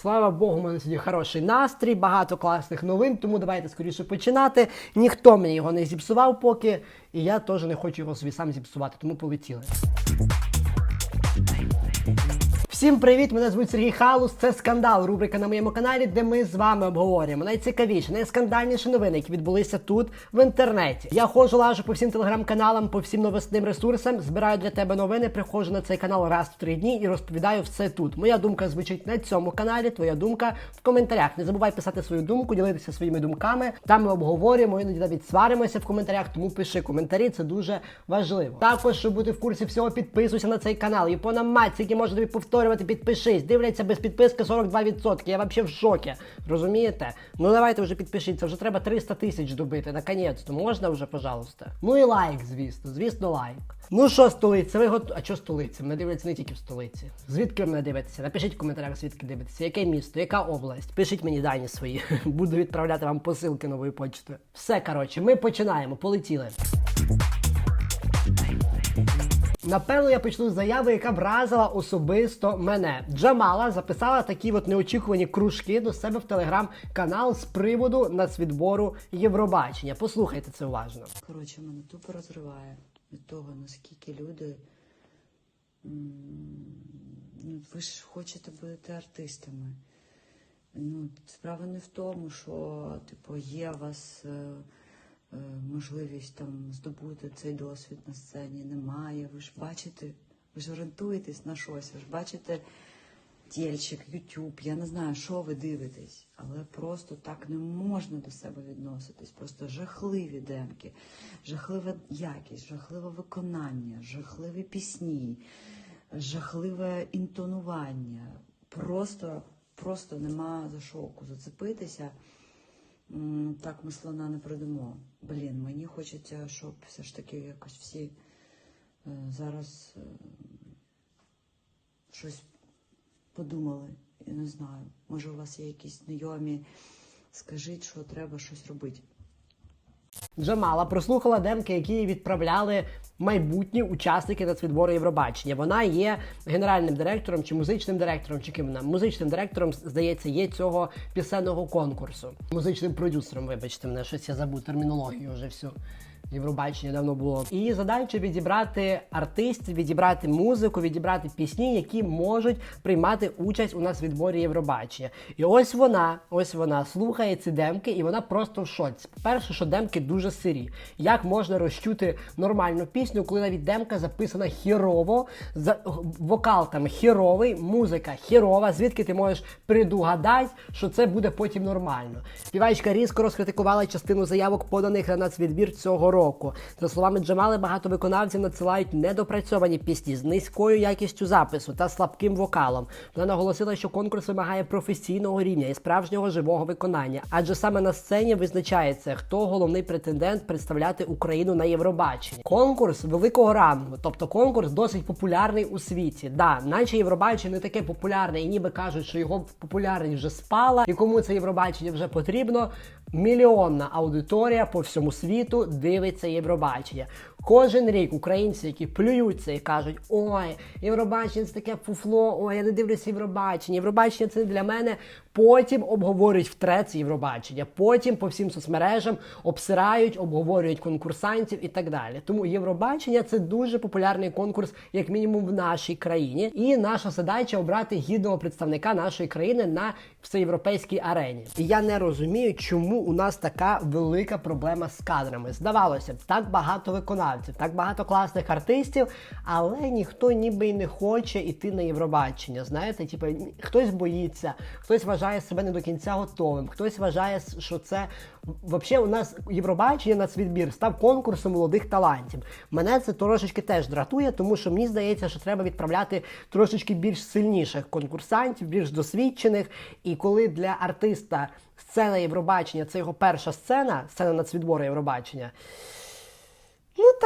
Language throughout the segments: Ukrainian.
Слава Богу, у мене сьогодні хороший настрій, багато класних новин, тому давайте скоріше починати. Ніхто мені його не зіпсував поки, і я теж не хочу його собі сам зіпсувати, тому полетіли. Всім привіт! Мене звуть Сергій Халус. Це скандал. Рубрика на моєму каналі, де ми з вами обговорюємо найцікавіші, найскандальніші новини, які відбулися тут в інтернеті. Я ходжу лажу по всім телеграм-каналам, по всім новостним ресурсам, збираю для тебе новини, приходжу на цей канал раз в три дні і розповідаю все тут. Моя думка звучить на цьому каналі. Твоя думка в коментарях. Не забувай писати свою думку, ділитися своїми думками. Там ми обговорюємо, іноді навіть сваримося в коментарях. Тому пиши коментарі, це дуже важливо. Також, щоб бути в курсі всього, підписуйся на цей канал. Япона мать, який може тобі повторювати, підпишись. Дивляться без підписки 42%. Я взагалі в шокі. Розумієте? Ну давайте вже підпишіться. Вже треба 300 тисяч добити. Наконець-то можна вже, пожалуйста. Ну і лайк, звісно, звісно, лайк. Ну що, столиця, ви готові? А що столиця? Мене дивляться не тільки в столиці. Звідки ви мене дивитеся? Напишіть в коментарях, звідки дивитеся. Яке місто, яка область? Пишіть мені дані свої. Буду відправляти вам посилки нової почти. Все, коротше, ми починаємо. Полетіли. Напевно, я почну з заяви, яка вразила особисто мене. Джамала записала такі от неочікувані кружки до себе в телеграм-канал з приводу нацвідбору Євробачення. Послухайте це уважно. Коротше, мене тупо розриває від того, наскільки люди. Ну, ви ж хочете бути артистами. Ну, справа не в тому, що типу, є у вас е, можливість там здобути цей досвід на сцені. Немає. Ви ж бачите, ви ж орієнтуєтесь на щось, ви ж бачите тільчик, Ютуб, я не знаю, що ви дивитесь, але просто так не можна до себе відноситись. Просто жахливі демки, жахлива якість, жахливе виконання, жахливі пісні, жахливе інтонування. Просто, просто нема за що зацепитися. Так ми слона не продамо. Блін, мені хочеться, щоб все ж таки якось всі е, зараз е, щось подумали. Я не знаю. Може, у вас є якісь знайомі. Скажіть, що треба щось робити. Джамала прослухала демки, які відправляли майбутні учасники нацвідбору Євробачення. Вона є генеральним директором чи музичним директором, чи ким вона музичним директором, здається, є цього пісенного конкурсу. Музичним продюсером, вибачте, мене щось я забув термінологію вже всю. Євробачення давно було. І задача відібрати артистів, відібрати музику, відібрати пісні, які можуть приймати участь у нас в відборі Євробачення. І ось вона, ось вона слухає ці демки, і вона просто в шоці. Перше, що демки дуже сирі. Як можна розчути нормальну пісню, коли навіть демка записана хірово, за вокал там хіровий, музика хірова. Звідки ти можеш предугадати, що це буде потім нормально? Співачка різко розкритикувала частину заявок, поданих на нацвідбір цього року. За словами Джамали, багато виконавців надсилають недопрацьовані пісні з низькою якістю запису та слабким вокалом. Вона наголосила, що конкурс вимагає професійного рівня і справжнього живого виконання, адже саме на сцені визначається, хто головний претендент представляти Україну на Євробаченні. Конкурс великого рангу, тобто конкурс досить популярний у світі. Да, наче Євробачення не таке популярне, і ніби кажуть, що його популярність вже спала, і кому це Євробачення вже потрібно. Мільйонна аудиторія по всьому світу дивиться Євробачення. Кожен рік українці, які плюються і кажуть, ой, Євробачення це таке фуфло, ой, я не дивлюся Євробачення. Євробачення це для мене. Потім обговорюють в Євробачення, потім по всім соцмережам обсирають, обговорюють конкурсантів і так далі. Тому Євробачення це дуже популярний конкурс, як мінімум в нашій країні. І наша задача обрати гідного представника нашої країни на всеєвропейській арені. І я не розумію, чому у нас така велика проблема з кадрами. Здавалося б, так багато виконавців, так багато класних артистів, але ніхто ніби й не хоче йти на Євробачення. Знаєте, типу, хтось боїться, хтось вважає себе не до кінця готовим, хтось вважає, що це взагалі у нас Євробачення на світбір став конкурсом молодих талантів. Мене це трошечки теж дратує, тому що мені здається, що треба відправляти трошечки більш сильніших конкурсантів, більш досвідчених. І коли для артиста сцена Євробачення це його перша сцена, сцена нацвідбору Євробачення.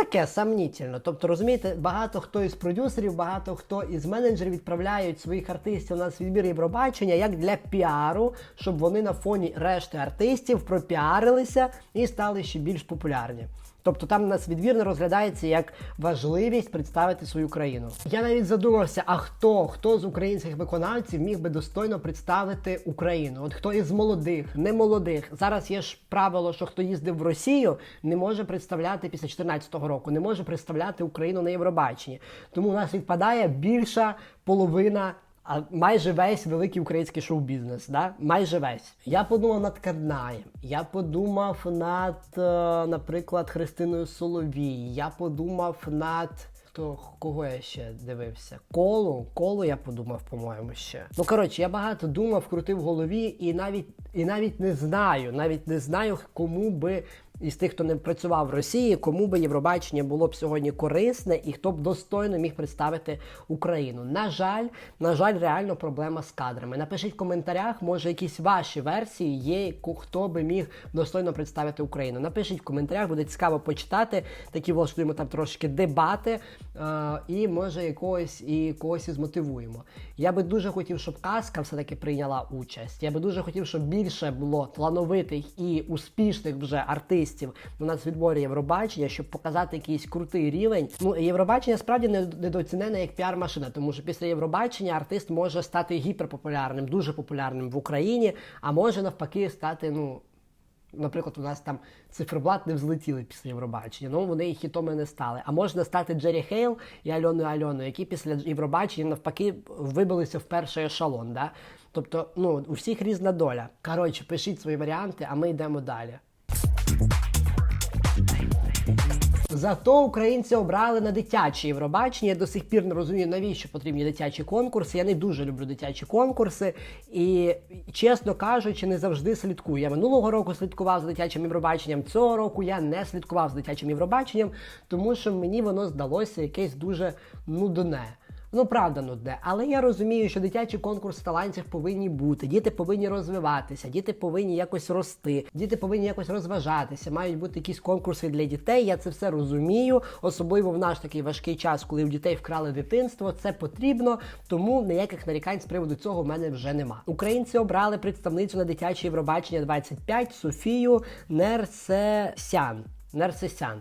Таке сомнітельно. Тобто, розумієте, багато хто із продюсерів, багато хто із менеджерів відправляють своїх артистів на відбір Євробачення як для піару, щоб вони на фоні решти артистів пропіарилися і стали ще більш популярні. Тобто там нас відбір не розглядається як важливість представити свою країну. Я навіть задумався, а хто хто з українських виконавців міг би достойно представити Україну? От хто із молодих, не молодих. Зараз є ж правило, що хто їздив в Росію, не може представляти після 2014 року, не може представляти Україну на Євробаченні. Тому у нас відпадає більша половина. А майже весь великий український шоу-бізнес, да? майже весь. Я подумав над Каднаєм, я подумав над, е, наприклад, Христиною Соловій, я подумав над. Хто кого я ще дивився? Колу, колу я подумав, по-моєму, ще. Ну коротше, я багато думав, крутив в голові, і навіть і навіть не знаю, навіть не знаю, кому би із тих, хто не працював в Росії, кому би Євробачення було б сьогодні корисне і хто б достойно міг представити Україну. На жаль, на жаль, реально проблема з кадрами. Напишіть в коментарях, може, якісь ваші версії є, хто би міг достойно представити Україну. Напишіть в коментарях, буде цікаво почитати. Такі влаштуємо там трошки дебати, е, і може якогось і когось і змотивуємо. Я би дуже хотів, щоб казка все-таки прийняла участь. Я би дуже хотів, щоб більше було талановитих і успішних вже артистів на нацвідборі Євробачення, щоб показати якийсь крутий рівень. Ну Євробачення справді недооцінене як піар-машина, тому що після Євробачення артист може стати гіперпопулярним, дуже популярним в Україні, а може навпаки стати ну. Наприклад, у нас там циферблат не взлетіли після Євробачення, ну вони хітоми не стали. А можна стати Джері Хейл і Альоною Альоною, які після Євробачення навпаки вибилися в перший ешелон. Да? Тобто, ну, у всіх різна доля. Коротше, пишіть свої варіанти, а ми йдемо далі. Зато українці обрали на дитячі Євробачення. Я до сих пір не розумію, навіщо потрібні дитячі конкурси. Я не дуже люблю дитячі конкурси. І, чесно кажучи, не завжди слідкую. Я минулого року слідкував за дитячим Євробаченням. Цього року я не слідкував за дитячим Євробаченням, тому що мені воно здалося якесь дуже нудне. Ну, правда, нудне. Але я розумію, що дитячі конкурси талантів повинні бути. Діти повинні розвиватися, діти повинні якось рости, діти повинні якось розважатися. Мають бути якісь конкурси для дітей. Я це все розумію. Особливо в наш такий важкий час, коли у дітей вкрали дитинство. Це потрібно, тому ніяких нарікань з приводу цього в мене вже нема. Українці обрали представницю на дитяче Євробачення 25 Софію Нерсесян. Нерсесян.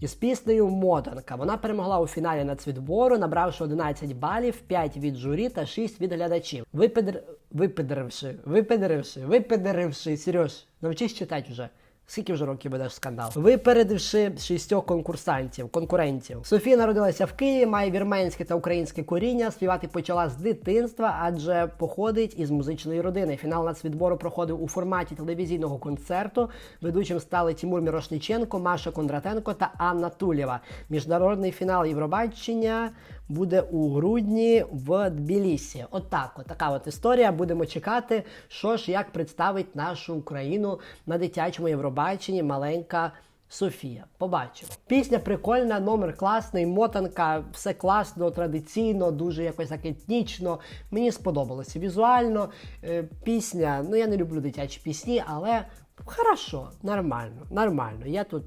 Із піснею Мотанка вона перемогла у фіналі нацвідбору, набравши 11 балів, 5 від журі та 6 від глядачів. Випедр... Випедривши, випедривши, випедривши, Сереж, навчись читати вже. Скільки вже років ведеш скандал? Випередивши шістьох конкурсантів, конкурентів. Софія народилася в Києві, має вірменське та українське коріння. Співати почала з дитинства, адже походить із музичної родини. Фінал нацвідбору проходив у форматі телевізійного концерту. Ведучим стали Тимур Мірошниченко, Маша Кондратенко та Анна Тулєва. Міжнародний фінал Євробачення буде у грудні в Тбілісі. Отак, от така от історія. Будемо чекати, що ж як представить нашу Україну на дитячому Євробаченні маленька. Софія, побачимо. Пісня прикольна, номер класний, мотанка, все класно, традиційно, дуже якось так етнічно. Мені сподобалося візуально. Е, пісня, ну я не люблю дитячі пісні, але хорошо, нормально, нормально. Я тут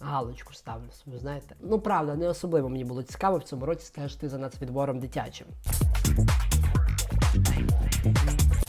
галочку ставлю собі, знаєте. Ну правда, не особливо мені було цікаво в цьому році стежити за нацвідбором дитячим.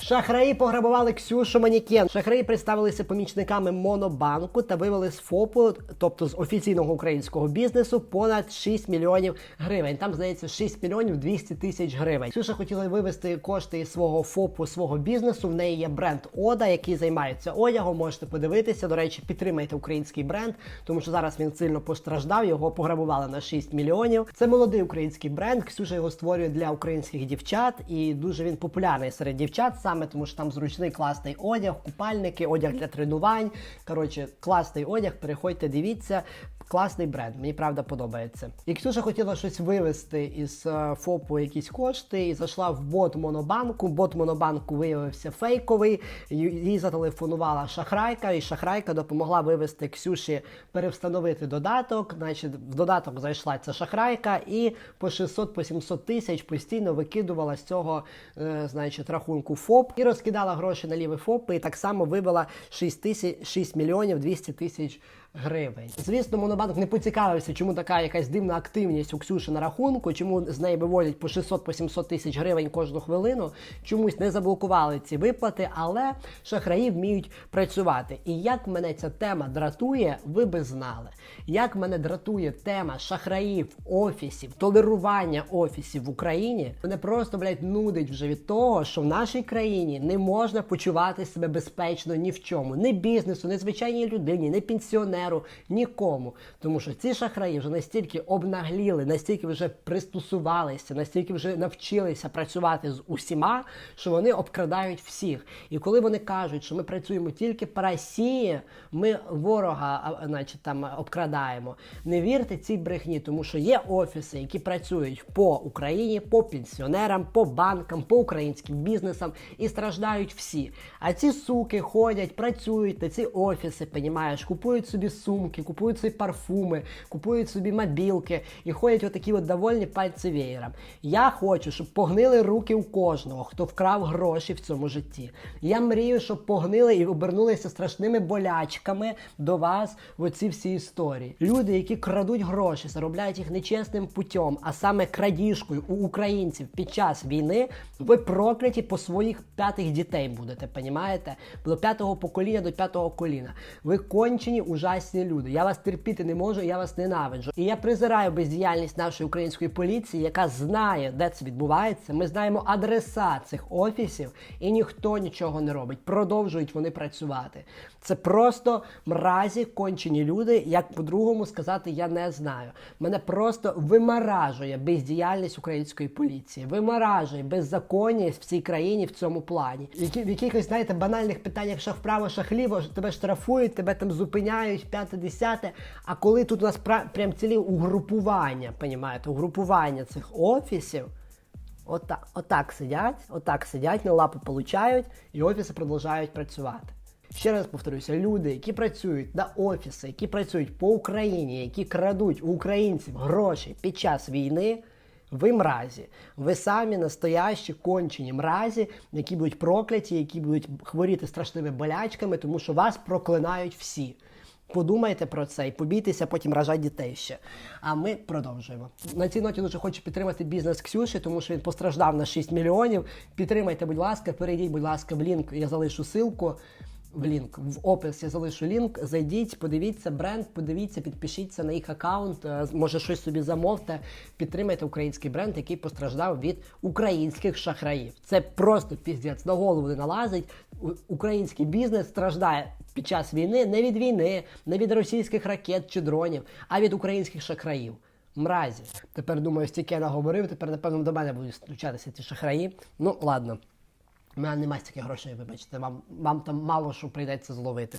Шахраї пограбували Ксюшу Манікен. Шахраї представилися помічниками Монобанку та вивели з ФОПу, тобто з офіційного українського бізнесу, понад 6 мільйонів гривень. Там здається 6 мільйонів 200 тисяч гривень. Ксюша хотіла вивести кошти із свого ФОПу, свого бізнесу. В неї є бренд Ода, який займається одягом. Можете подивитися. До речі, підтримайте український бренд, тому що зараз він сильно постраждав. Його пограбували на 6 мільйонів. Це молодий український бренд. Ксюша його створює для українських дівчат, і дуже він популярний серед дівчат, саме тому що там зручний класний одяг, купальники, одяг для тренувань. Коротше, класний одяг. Переходьте, дивіться. Класний бренд, мені правда подобається. І Ксюша хотіла щось вивести із е, ФОПу якісь кошти і зайшла в бот Монобанку. Бот Монобанку виявився фейковий. Їй зателефонувала шахрайка, і шахрайка допомогла вивести Ксюші перевстановити додаток. Значить, в додаток зайшла ця шахрайка і по 600 по 700 тисяч постійно викидувала з цього е, значить, рахунку ФОП і розкидала гроші на лівий ФОП, і так само вивела 6, тисяч, 6 мільйонів 200 тисяч гривень. Звісно, Монобанк не поцікавився, чому така якась дивна активність у Ксюші на рахунку, чому з неї виводять по 600-700 тисяч гривень кожну хвилину, чомусь не заблокували ці виплати, але шахраї вміють працювати. І як мене ця тема дратує, ви би знали. Як мене дратує тема шахраїв, офісів, толерування офісів в Україні, мене просто, блядь, нудить вже від того, що в нашій країні не можна почувати себе безпечно ні в чому, ні бізнесу, ні звичайній людині, ні пенсіонеру, нікому. Тому що ці шахраї вже настільки обнагліли, настільки вже пристосувалися, настільки вже навчилися працювати з усіма, що вони обкрадають всіх. І коли вони кажуть, що ми працюємо тільки по Росії, ми ворога, значить, там обкрадаємо. Не вірте цій брехні, тому що є офіси, які працюють по Україні, по пенсіонерам, по банкам, по українським бізнесам і страждають всі. А ці суки ходять, працюють на ці офіси, понімаєш, купують собі сумки, купують собі парфуми, купують собі мобілки і ходять отакі от довольні пальці веєром. Я хочу, щоб погнили руки у кожного, хто вкрав гроші в цьому житті. Я мрію, щоб погнили і обернулися страшними болячками до вас в оці всі історії. Люди, які крадуть гроші, заробляють їх нечесним путем, а саме крадіжкою у українців під час війни, ви прокляті по своїх п'ятих дітей будете, понімаєте? До п'ятого покоління до п'ятого коліна. Ви кончені ужасні люди. Я вас терпіти не можу, я вас ненавиджу. І я призираю бездіяльність нашої української поліції, яка знає, де це відбувається. Ми знаємо адреса цих офісів, і ніхто нічого не робить. Продовжують вони працювати. Це просто мразі, кончені люди. Як по-другому сказати, я не знаю. Мене просто вимаражує бездіяльність української поліції, вимаражує беззаконність в цій країні в цьому плані. Які в якихось, знаєте, банальних питаннях шах вправо, шах ліво, тебе штрафують, тебе там зупиняють, п'яте, десяте. А коли тут у нас прям цілі угрупування, понімаєте, угрупування цих офісів. Отак, отак сидять, отак сидять, на лапу получають, і офіси продовжують працювати. Ще раз повторюся, люди, які працюють на офіси, які працюють по Україні, які крадуть у українців гроші під час війни, ви мразі. Ви самі настоящі кончені мразі, які будуть прокляті, які будуть хворіти страшними болячками, тому що вас проклинають всі. Подумайте про це і побійтеся потім рожати дітей ще. А ми продовжуємо. На цій ноті дуже хочу підтримати бізнес Ксюші, тому що він постраждав на 6 мільйонів. Підтримайте, будь ласка, перейдіть, будь ласка, в лінк. Я залишу ссылку. В лінк в опис я залишу лінк. Зайдіть, подивіться бренд, подивіться, підпишіться на їх аккаунт. е, Може щось собі замовте. Підтримайте український бренд, який постраждав від українських шахраїв. Це просто піздець на голову не налазить. Український бізнес страждає під час війни не від війни, не від російських ракет чи дронів, а від українських шахраїв. Мразі. Тепер думаю, стільки я наговорив, тепер, напевно, до мене будуть стучатися ці шахраї. Ну, ладно. У мене немає стільки грошей, вибачте, вам, вам там мало що прийдеться зловити.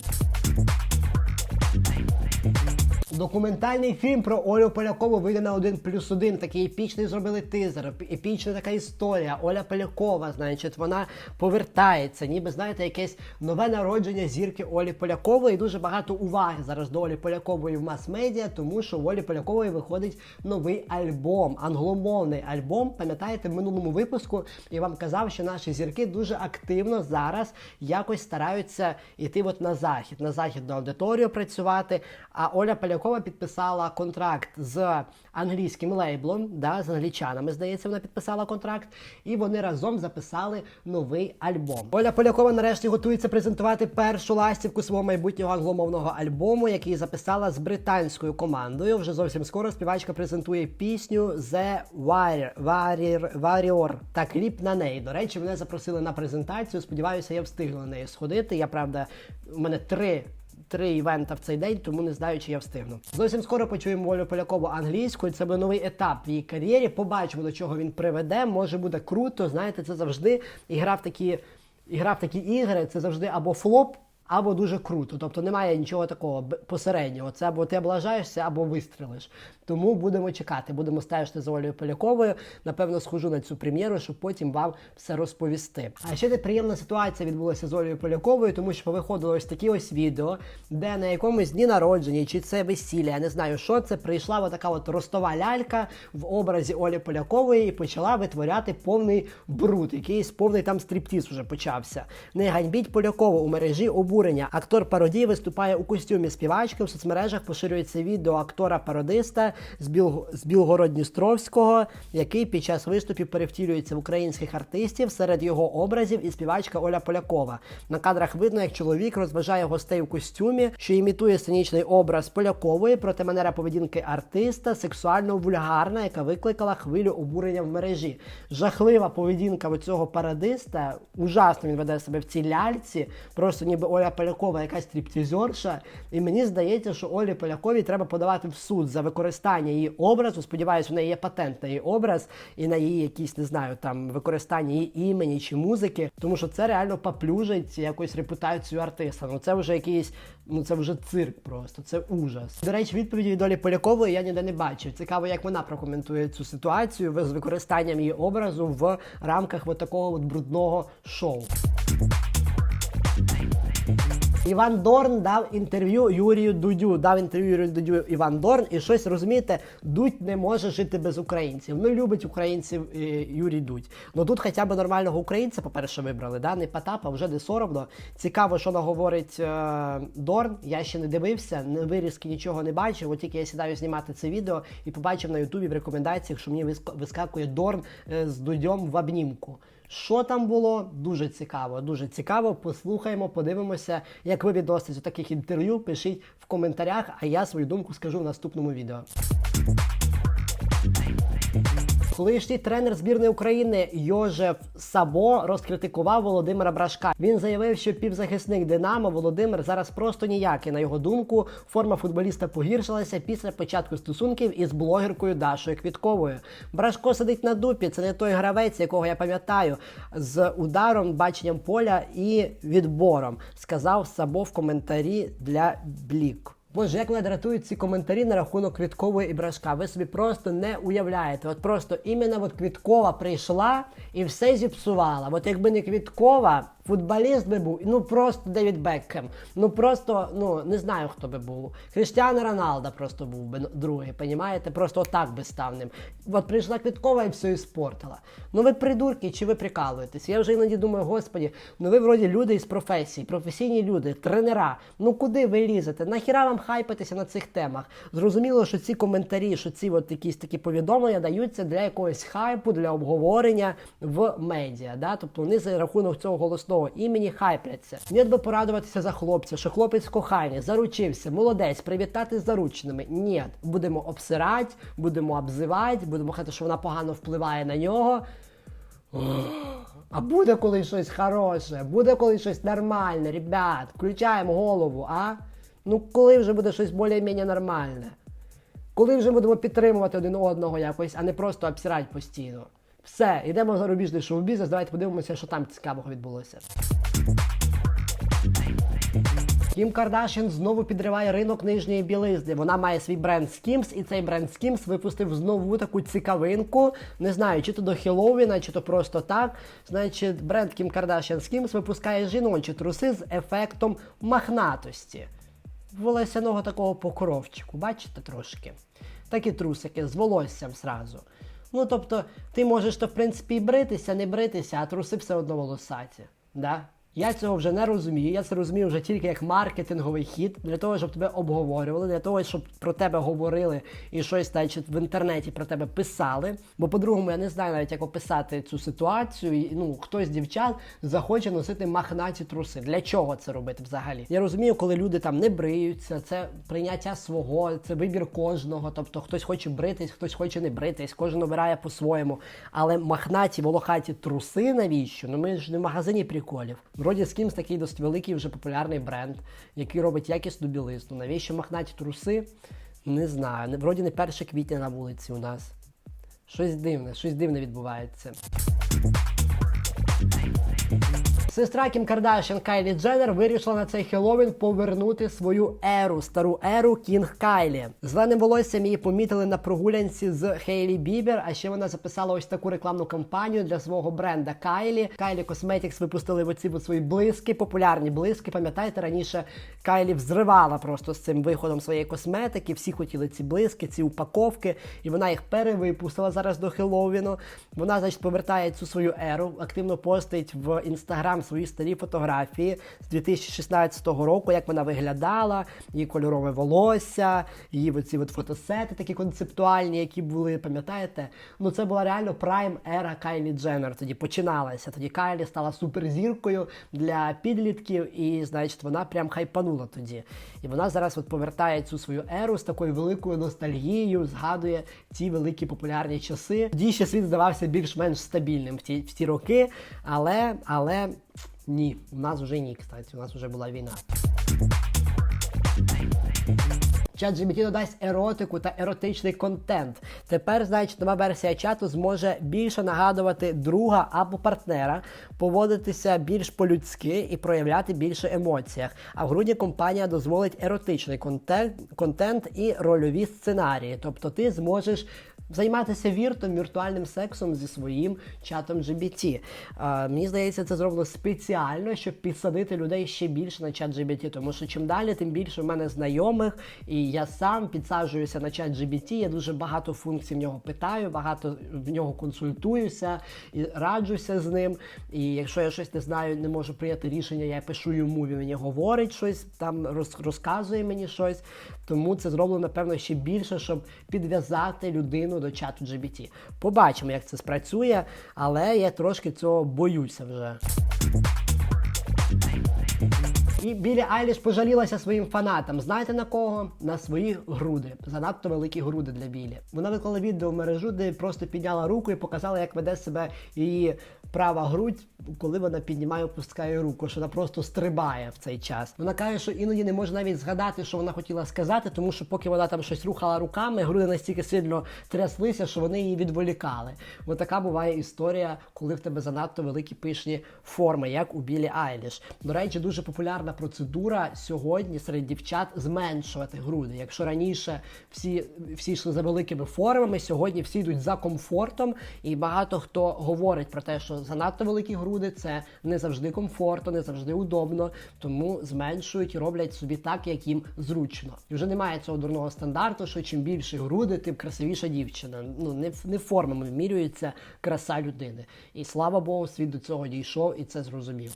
Документальний фільм про Олю Полякову вийде на 1 плюс 1. Такий епічний зробили тизер, епічна така історія. Оля Полякова, значить, вона повертається, ніби знаєте, якесь нове народження зірки Олі Полякової. І дуже багато уваги зараз до Олі Полякової в мас-медіа, тому що в Олі Полякової виходить новий альбом, англомовний альбом. Пам'ятаєте, в минулому випуску я вам казав, що наші зірки дуже активно зараз якось стараються йти от на захід, на західну аудиторію працювати. А Оля Полякова підписала контракт з англійським лейблом, да, з англічанами, здається, вона підписала контракт, і вони разом записали новий альбом. Оля Полякова нарешті готується презентувати першу ластівку свого майбутнього англомовного альбому, який записала з британською командою. Вже зовсім скоро співачка презентує пісню The Warrior, Warrior, та кліп на неї. До речі, мене запросили на презентацію. Сподіваюся, я встигну на неї сходити. Я правда, у мене три три івента в цей день, тому не знаю, чи я встигну. Зовсім скоро почуємо Олю Полякову англійською. Це буде новий етап в її кар'єрі. Побачимо, до чого він приведе. Може буде круто. Знаєте, це завжди ігра в такі, ігра в такі ігри. Це завжди або флоп. Або дуже круто, тобто немає нічого такого посереднього. Це або ти облажаєшся, або вистрілиш. Тому будемо чекати, будемо стежити за Олею Поляковою. Напевно, схожу на цю прем'єру, щоб потім вам все розповісти. А ще неприємна ситуація відбулася з Олею Поляковою, тому що виходило ось такі ось відео, де на якомусь дні народження, чи це весілля, я не знаю, що це. Прийшла отака от ростова лялька в образі Олі Полякової і почала витворяти повний бруд, якийсь повний там стріптіз уже почався. Не ганьбіть Полякову у мережі обурюють обурення. Актор пародії виступає у костюмі співачки. В соцмережах поширюється відео актора-пародиста з, Біл... з Білгородністровського, який під час виступів перевтілюється в українських артистів. Серед його образів і співачка Оля Полякова. На кадрах видно, як чоловік розважає гостей у костюмі, що імітує сценічний образ Полякової, проте манера поведінки артиста сексуально вульгарна, яка викликала хвилю обурення в мережі. Жахлива поведінка цього парадиста. Ужасно він веде себе в цій ляльці, просто ніби Оля Полякова якась стриптизерша. І мені здається, що Олі Поляковій треба подавати в суд за використання її образу. Сподіваюсь, у неї є патент на її образ і на її якісь, не знаю, там використання її імені чи музики, тому що це реально поплюжить якусь репутацію артиста. Ну це вже якийсь, ну це вже цирк просто, це ужас. До речі, відповіді від Олі Полякової я ніде не бачив. Цікаво, як вона прокоментує цю ситуацію з використанням її образу в рамках от такого от брудного шоу. Іван Дорн дав інтерв'ю Юрію Дудю. Дав інтерв'ю Юрію Дудю Іван Дорн, і щось розумієте, Дудь не може жити без українців. Ну любить українців е, Юрій Дудь. Ну тут хоча б нормального українця, по-перше, вибрали. Да? Не Потапа, вже не соромно. Цікаво, що наговорить е, Дорн. Я ще не дивився, не вирізки нічого не бачив. От тільки я сідаю знімати це відео і побачив на Ютубі в рекомендаціях, що мені вискакує Дорн е, з Дудьом в обнімку. Що там було? Дуже цікаво. Дуже цікаво. Послухаємо, подивимося, як ви відноситесь до таких інтерв'ю. Пишіть в коментарях, а я свою думку скажу в наступному відео. Колишній тренер збірної України Йожеф Сабо розкритикував Володимира Брашка. Він заявив, що півзахисник Динамо Володимир зараз просто ніякий. На його думку, форма футболіста погіршилася після початку стосунків із блогеркою Дашою Квітковою. Брашко сидить на дупі. Це не той гравець, якого я пам'ятаю, з ударом, баченням поля і відбором, сказав Сабо в коментарі для Блік. Боже, як мене дратують ці коментарі на рахунок Квіткової і Брашка. Ви собі просто не уявляєте. От просто іменно от Квіткова прийшла і все зіпсувала. От якби не Квіткова, футболіст би був, ну просто Девід Бекхем. Ну просто, ну не знаю, хто би був. Христиано Роналдо просто був би другий, понімаєте? Просто отак би став ним. От прийшла Квіткова і все іспортила. Ну ви придурки, чи ви прикалуєтесь? Я вже іноді думаю, господі, ну ви вроді люди із професії, професійні люди, тренера. Ну куди ви лізете? Нахіра вам хайпитися на цих темах? Зрозуміло, що ці коментарі, що ці от якісь такі повідомлення даються для якогось хайпу, для обговорення в медіа. Да? Тобто вони за рахунок цього голосного імені хайпляться. Ні, би порадуватися за хлопця, що хлопець кохання, заручився, молодець, привітати з зарученими. Ні, будемо обсирати, будемо обзивати, будемо казати, що вона погано впливає на нього. А буде коли щось хороше, буде коли щось нормальне, ребят, включаємо голову, а? Ну коли вже буде щось більш-менш нормальне? Коли вже будемо підтримувати один одного якось, а не просто обсирати постійно. Все, йдемо в зарубіжний шоу-бізнес, давайте подивимося, що там цікавого відбулося. Кім Кардашін знову підриває ринок нижньої білизни. Вона має свій бренд Skims, і цей бренд Skims випустив знову таку цікавинку. Не знаю, чи то до Хеллоуіна, чи то просто так. Значить, бренд Кім Кардашін Skims випускає жіночі труси з ефектом махнатості. Волосяного такого покровчику, бачите трошки? Такі трусики з волоссям зразу. Ну, тобто, ти можеш то, в принципі, і бритися, не бритися, а труси все одно волосаті. Да? Я цього вже не розумію. Я це розумію вже тільки як маркетинговий хід для того, щоб тебе обговорювали, для того, щоб про тебе говорили і щось значить, в інтернеті про тебе писали. Бо по-другому я не знаю навіть, як описати цю ситуацію. І, Ну, хтось з дівчат захоче носити махнаті труси. Для чого це робити взагалі? Я розумію, коли люди там не бриються, це прийняття свого, це вибір кожного. Тобто хтось хоче бритись, хтось хоче не бритись, кожен обирає по-своєму. Але махнаті волохаті труси навіщо? Ну ми ж не в магазині приколів. Вроді кимсь такий досить великий вже популярний бренд, який робить якісну білизну. Навіщо махнаті труси? Не знаю. Вроді не 1 квітня на вулиці у нас. Щось дивне, щось дивне відбувається. Сестра Кім Кардашян Кайлі Дженнер вирішила на цей Хеллоуін повернути свою еру, стару еру Кінг Кайлі. Зеленим волоссям її помітили на прогулянці з Хейлі Бібер, а ще вона записала ось таку рекламну кампанію для свого бренда Кайлі. Кайлі Cosmetics випустили в оці свої блиски, популярні блиски. Пам'ятаєте, раніше Кайлі взривала просто з цим виходом своєї косметики. Всі хотіли ці блиски, ці упаковки, і вона їх перевипустила зараз до Хеллоуіну. Вона, значить, повертає цю свою еру, активно постить в інстаграм свої старі фотографії з 2016 року, як вона виглядала, її кольорове волосся, її оці от фотосети такі концептуальні, які були, пам'ятаєте? Ну це була реально прайм ера Кайлі Дженнер. Тоді починалася. Тоді Кайлі стала суперзіркою для підлітків, і значить вона прям хайпанула тоді. І вона зараз от повертає цю свою еру з такою великою ностальгією, згадує ті великі популярні часи. Тоді ще світ здавався більш-менш стабільним в ті, в ті роки, але, але ні, у нас вже ні, кстати, у нас вже була війна. ChatGPT додасть еротику та еротичний контент. Тепер, значить, нова версія чату зможе більше нагадувати друга або партнера, поводитися більш по-людськи і проявляти більше емоціях. А в грудні компанія дозволить еротичний контент, контент і рольові сценарії. Тобто ти зможеш займатися віртом, віртуальним сексом зі своїм чатом GBT. А, мені здається, це зроблено спеціально, щоб підсадити людей ще більше на чат GBT, тому що чим далі, тим більше в мене знайомих, і я сам підсаджуюся на чат GBT, я дуже багато функцій в нього питаю, багато в нього консультуюся і раджуся з ним. І якщо я щось не знаю, не можу прийняти рішення, я пишу йому, він мені говорить щось, там роз, розказує мені щось. Тому це зроблено, напевно, ще більше, щоб підв'язати людину до чату GBT. Побачимо, як це спрацює, але я трошки цього боюся вже. І Білі Айліш пожалілася своїм фанатам. Знаєте на кого? На свої груди. Занадто великі груди для Білі. Вона виклала відео в мережу, де просто підняла руку і показала, як веде себе її права грудь, коли вона піднімає, опускає руку, що вона просто стрибає в цей час. Вона каже, що іноді не може навіть згадати, що вона хотіла сказати, тому що поки вона там щось рухала руками, груди настільки сильно тряслися, що вони її відволікали. Ось така буває історія, коли в тебе занадто великі пишні форми, як у Білі Айліш. До речі, дуже популярна процедура сьогодні серед дівчат зменшувати груди. Якщо раніше всі, всі йшли за великими формами, сьогодні всі йдуть за комфортом, і багато хто говорить про те, що занадто великі груди це не завжди комфортно, не завжди удобно, тому зменшують і роблять собі так, як їм зручно. І вже немає цього дурного стандарту, що чим більше груди, тим красивіша дівчина. Ну не, не формами вимірюється краса людини. І слава Богу, світ до цього дійшов і це зрозумів.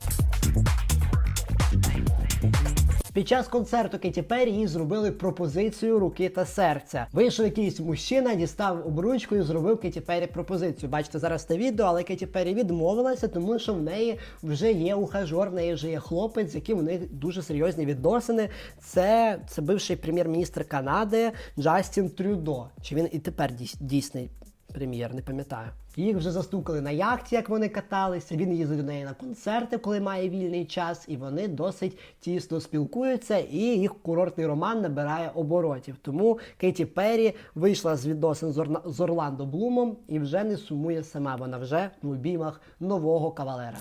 Під час концерту Кеті Перрі їй зробили пропозицію руки та серця. Вийшов якийсь мужчина, дістав обручку і зробив Кеті Перрі пропозицію. Бачите зараз це відео, але Кеті Перрі відмовилася, тому що в неї вже є ухажор, в неї вже є хлопець, з яким у них дуже серйозні відносини. Це, це бивший прем'єр-міністр Канади Джастін Трюдо. Чи він і тепер дійс- дійсний прем'єр, не пам'ятаю. Їх вже застукали на яхті, як вони каталися. Він їздить до неї на концерти, коли має вільний час, і вони досить тісно спілкуються, і їх курортний роман набирає оборотів. Тому Кейті Перрі вийшла з відносин з, Орна- з Орландо Блумом і вже не сумує сама. Вона вже в обіймах нового кавалера.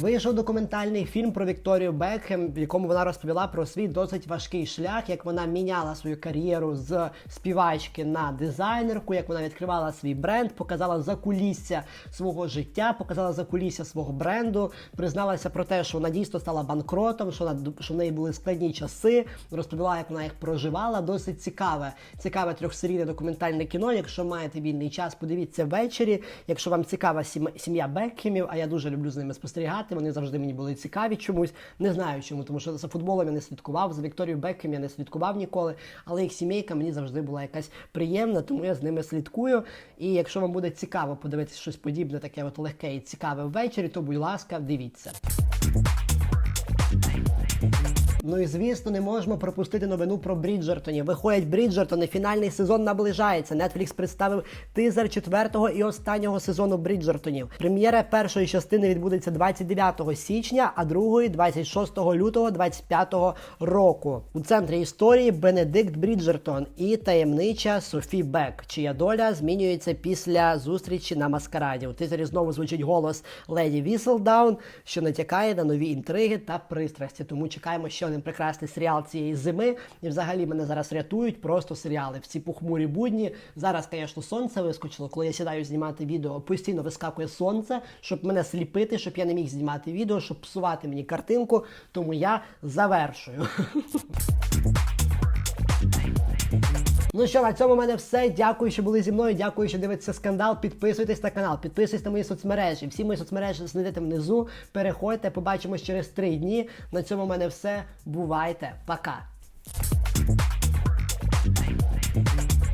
Вийшов документальний фільм про Вікторію Бекхем, в якому вона розповіла про свій досить важкий шлях, як вона міняла свою кар'єру з співачки на дизайнерку, як вона відкривала свій бренд, показала закулісся свого життя, показала закулісся свого бренду, призналася про те, що вона дійсно стала банкротом, що вона що в неї були складні часи. Розповіла, як вона їх проживала. Досить цікаве, цікаве трьохсерійне документальне кіно. Якщо маєте вільний час, подивіться ввечері. Якщо вам цікава сім- сім'я Бекхемів, а я дуже люблю з ними спостерігати. Вони завжди мені були цікаві чомусь. Не знаю чому, тому що за футболом я не слідкував, за Вікторією Беком я не слідкував ніколи, але їх сімейка мені завжди була якась приємна, тому я з ними слідкую. І якщо вам буде цікаво подивитися щось подібне, таке от легке і цікаве ввечері, то будь ласка, дивіться. Ну і звісно, не можемо пропустити новину про Бріджертонів. Виходять Бріджертони, фінальний сезон наближається. Netflix представив тизер четвертого і останнього сезону Бріджертонів. Прем'єра першої частини відбудеться 29 січня, а другої 26 лютого 25 року. У центрі історії Бенедикт Бріджертон і таємнича Софі Бек, чия доля змінюється після зустрічі на маскараді. У тизері знову звучить голос Леді Віселдаун, що натякає на нові інтриги та пристрасті. Тому чекаємо ще один прекрасний серіал цієї зими. І взагалі мене зараз рятують просто серіали. В ці похмурі будні. Зараз, звісно, сонце вискочило. Коли я сідаю знімати відео, постійно вискакує сонце, щоб мене сліпити, щоб я не міг знімати відео, щоб псувати мені картинку. Тому я завершую. Ну що, на цьому в мене все. Дякую, що були зі мною. Дякую, що дивитеся скандал. Підписуйтесь на канал, підписуйтесь на мої соцмережі. Всі мої соцмережі знайдете внизу. Переходьте, побачимось через три дні. На цьому в мене все. Бувайте, пока.